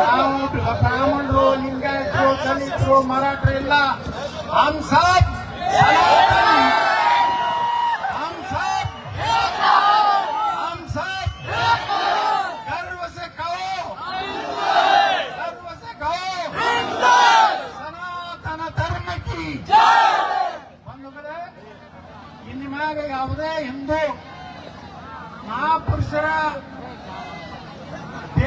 ಬ್ರಾಹ್ಮಣರು ಲಿಂಗಾಯತರು ದಲಿತರು ಮರಾಠರು ಇಲ್ಲ. ಹಮ್ ಸಾಬ್ ಸನಾತನ ಯಾವುದೇ ಹಿಂದೂ ಮಹಾಪುರುಷರ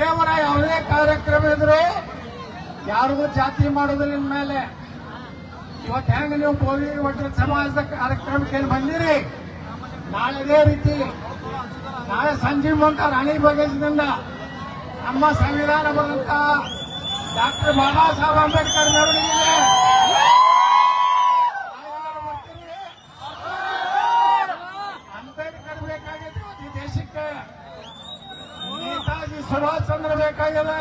ದೇವರ ಯಾವುದೇ ಕಾರ್ಯಕ್ರಮ ಇದ್ರು ಯಾರಿಗೂ ಜಾತಿ ಮಾಡೋದಿಲ್ಲ ಮೇಲೆ. ಇವತ್ತು ಹೆಂಗ ನೀವು ಬೋವಿ ಒಟ್ಟು ಸಮಾಜದ ಕಾರ್ಯಕ್ರಮಕ್ಕೆ ಬಂದಿರಿ? ನಾಳೆ ಇದೇ ರೀತಿ. ನಾಳೆ ಸಂಜೀವ್ ಮಂತ ರಾಣಿ ಬಗೇಜ್ನಿಂದ ನಮ್ಮ ಸಂವಿಧಾನ ಬಂದಂತ ಡಾಕ್ಟರ್ ಬಾಬಾ ಸಾಹೇಬ್ ಅಂಬೇಡ್ಕರ್ ಮೆರವಣಿಗೆ ಅಂಬೇಡ್ಕರ್ ಬೇಕಾಗಿದೆ ಇವತ್ತು ಈ ದೇಶಕ್ಕೆ ನೇತಾಜಿ ಸುಭಾಷ್ ಚಂದ್ರ ಬೇಕಾಗ್ಯದ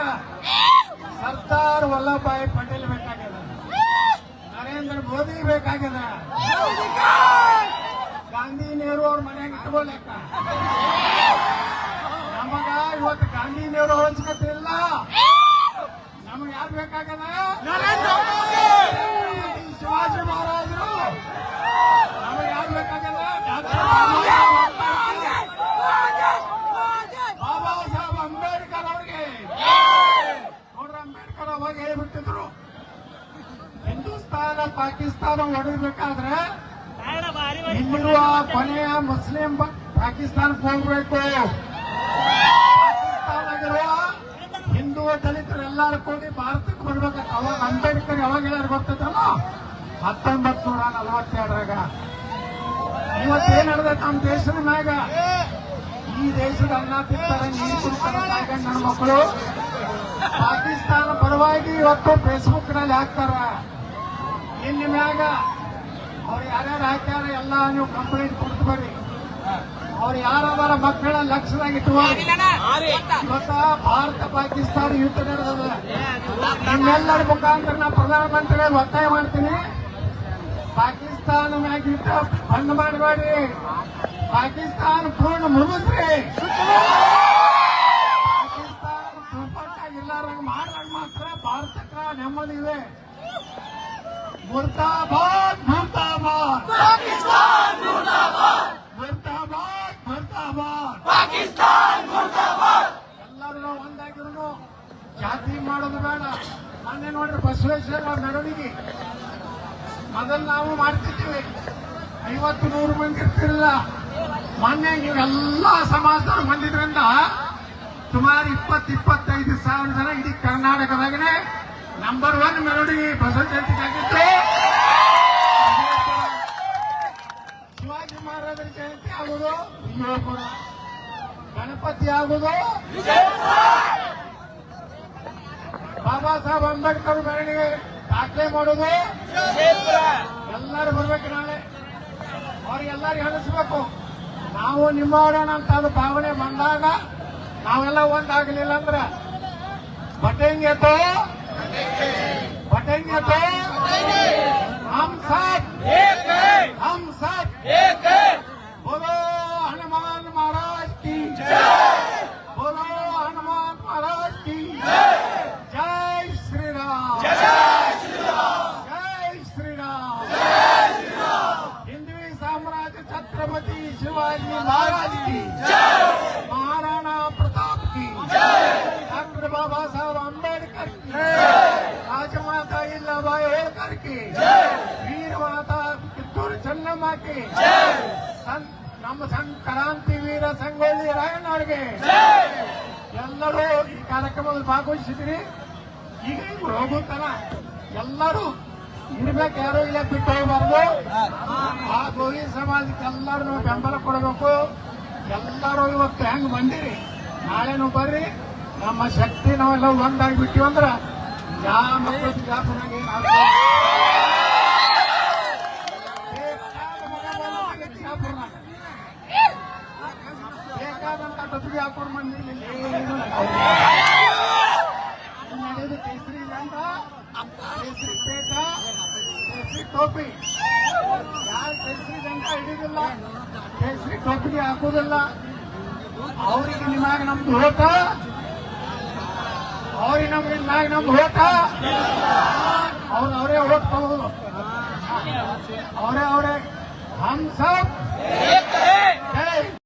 ಸರ್ದಾರ್ ವಲ್ಲಭಾಯಿ ಪಟೇಲ್ ಬೇಕಾಗ್ಯದ ನರೇಂದ್ರ ಮೋದಿ ಬೇಕಾಗ್ಯದ ಗಾಂಧಿ ನೆಹರು ಅವ್ರ ಮನೆಯಾಗ ಇಟ್ಕೊಳಕ ನಮಗ ಇವತ್ತು ಗಾಂಧಿ ನೆಹರು ಇಲ್ಲ. ನಮಗೆ ಯಾರು ಬೇಕಾಗ್ಯದ ಶಿವಾಜಿ ಮಹಾರಾಜರು ನಮಗೆ ಯಾರು ಬೇಕಾಗ್ಯದ ಡಾಕ್ಟರ್ ಬಾಬಾ ಸಾಹೇಬ್ ಅಂಬೇಡ್ಕರ್ ಅವ್ರಿಗೆ ನೋಡ್ರ ಅಂಬೇಡ್ಕರ್ ಅವಾಗ ಹೇಳ್ಬಿಟ್ಟಿದ್ರು ಹಿಂದೂಸ್ತಾನ ಪಾಕಿಸ್ತಾನ ಹೊಡಿಬೇಕಾದ್ರೆ ಇಲ್ಲಿರುವ ಕೊನೆಯ ಮುಸ್ಲಿಂ ಪಾಕಿಸ್ತಾನ ಪಾಕಿಸ್ತಾನಕ್ಕೆ ಹೋಗ್ಬೇಕು. ಪಾಕಿಸ್ತಾನದಲ್ಲಿರುವ ಹಿಂದೂ ದಲಿತರು ಎಲ್ಲರೂ ಕೂಡಿ ಭಾರತಕ್ಕೆ ಬರ್ಬೇಕಂತ ಅವಾಗ ಅಂಬೇಡ್ಕರ್ ಯಾವಾಗ ಹೇಳ್ಯಾರ ಗೊತ್ತೈತಲ್ಲ? ಹತ್ತೊಂಬತ್ತು ನೂರ ನಲವತ್ತೆರಡರಾಗ. ಇವತ್ತೇನ್ ನಡೆದೈತೆ ನಮ್ಮ ದೇಶದ ಮ್ಯಾಗ? ಈ ದೇಶದ ಅನ್ನ ತಿಂತಾರೆ ನೀರು ಕುಡ್ತಾರೆ ನನ್ನ ಮಕ್ಕಳು ಪಾಕಿಸ್ತಾನ ಪರವಾಗಿ ಇವತ್ತು ಫೇಸ್ಬುಕ್ನಲ್ಲಿ ಹಾಕ್ತಾರ. ಇನ್ನು ಮ್ಯಾಗ ಅವ್ರು ಯಾರ್ಯಾರು ಹಾಕ್ಯಾರ ಎಲ್ಲ ನೀವು ಕಂಪ್ಲೇಂಟ್ ಕೊಡ್ತು ಬರ್ರಿ. ಅವ್ರು ಯಾರವರ ಮಕ್ಕಳ ಲಕ್ಷದಾಗ ಇವತ್ತ ಭಾರತ ಪಾಕಿಸ್ತಾನ ಯುದ್ಧ ನಡೆದದ. ನಮ್ಮೆಲ್ಲರ ಮುಖಾಂತರ ನಾ ಪ್ರಧಾನಮಂತ್ರಿ ಒತ್ತಾಯ ಮಾಡ್ತೀನಿ. ಪಾಕಿಸ್ತಾನ ಮ್ಯಾಗ ಯುದ್ಧ ಬಂದ್ ಮಾಡಬೇಡ್ರಿ. ಪಾಕಿಸ್ತಾನ ಪೂರ್ಣ ಮುಗಿಸ್ರಿ ಪಾಕಿಸ್ತಾನ ಸಂಪರ್ಕ ಇಲ್ಲಾರ ಮಾಡ್ದಾಗ ಮಾತ್ರ ಭಾರತಕ್ಕ ನೆಮ್ಮದಿ ಇದೆ. ಮುರ್ತಾಬಾದ್ ಮುರ್ತಾಬಾದ್ ಮುರ್ತಾಬಾದ್ ಮುರ್ತಾಬಾದ್ ಎಲ್ಲರೂ ನಾವು ಜಾತಿ ಮಾಡೋದು ಬೇಡ. ಮೊನ್ನೆ ನೋಡ್ರಿ ಬಸವೇಶ್ವರ ಮೆರವಣಿಗೆ. ಮೊದಲು ನಾವು ಮಾಡ್ತಿದ್ದೀವಿ ಐವತ್ತು ನೂರು ಮಂದಿ ಇರ್ತಿರಲಿಲ್ಲ. ಮೊನ್ನೆ ನೀವೆಲ್ಲ ಸಮಾಜದವ್ರು ಬಂದಿದ್ರಿಂದ ಸುಮಾರು ಇಪ್ಪತ್ತು ಇಪ್ಪತ್ತೈದು ಸಾವಿರ ಜನ ಇಡೀ ಕರ್ನಾಟಕದಾಗನೇ ನಂಬರ್ ಒನ್ ಮೆರವಣಿಗೆ ಬಸವ ಜಯಂತಿಗಾಗಿತ್ತು ಆಗುದು ಬಾಬಾ ಸಾಹೇಬ್ ಅಂಬೇಡ್ಕರ್ ಮೆರವಣಿಗೆ ದಾಖಲೆ ಮಾಡೋದು ಎಲ್ಲರೂ ಬರ್ಬೇಕು ನಾಳೆ. ಅವ್ರಿಗೆಲ್ಲರಿಗೂ ಹಣಿಸ್ಬೇಕು ನಾವು ನಿಮ್ಮ ಮಾಡೋಣ ಅಂತ ಅದು ಭಾವನೆ ಬಂದಾಗ ನಾವೆಲ್ಲ ಒಂದಾಗಲಿಲ್ಲ ಅಂದ್ರೆ ಬಟೆಂಗೆ ತೋ ಬಟೆಂಗೆ ತೋ छत्रपति शिवाजी महाराज की महाराणा प्रताप की डॉक्टर बाबा साहब अम्बेडकर की राजमाता इल्लाबाई होलकर की वीर माता ಕಿತ್ತೂರು ಚೆನ್ನಮ್ಮ की ಸಂ- ನಮ್ಮ ಸಂ- ಕ್ರಾಂತಿ ವೀರ ಸಂಗೊಳ್ಳಿ ರಾಯಣ್ಣವ್ರಿಗೆ ಎಲ್ಲರೂ ಈ ಕಾರ್ಯಕ್ರಮದಲ್ಲಿ ಭಾಗವಹಿಸಿದ್ರಿ ಈಗ ಇವ್ರು ಹೋಗುತ್ತಾನ ಎಲ್ಲರೂ ಇರ್ಬೇಕು ಯಾರು ಇಲ್ಲ ಬಿಟ್ಟು ಹೋಗಬಾರ್ದು ಆ ಗೋವಿ ಸಮಾಜಕ್ಕೆ ಎಲ್ಲರೂ ನಾವು ಬೆಂಬಲ ಕೊಡಬೇಕು. ಎಲ್ಲರೂ ಇವತ್ತು ಹೆಂಗ್ ಬಂದಿರಿ? ನಾಳೆನೂ ಬರ್ರಿ. ನಮ್ಮ ಶಕ್ತಿ ನಾವೆಲ್ಲ ಒಂದಾಗಿ ಬಿಟ್ಟಿವಿ ಯಾವ ಹಾಕೊಂಡು ಕೇಸರಿ ದಂಡ ಕೇಸರಿ ಪೇಟ ಕೇಸರಿ ಟೋಪಿ. ಕೇಸರಿ ದಂಡ ಹಿಡಿದಿಲ್ಲ ಕೇಸರಿ ಟೋಪಿಗೆ ಹಾಕುದಿಲ್ಲ ಅವರಿಗೆ ನಿಮಗೆ ನಮ್ದು ಹೋತ ಅವ್ರಿಗೆ ನಮ್ಗೆ ಮ್ಯಾಗ ನಮ್ದು ಹೋತ ಅವ್ರು ಅವರೇ ಓಟ್ ತಗೋದು ಅವರೇ ಅವರೇ ಹಂಸ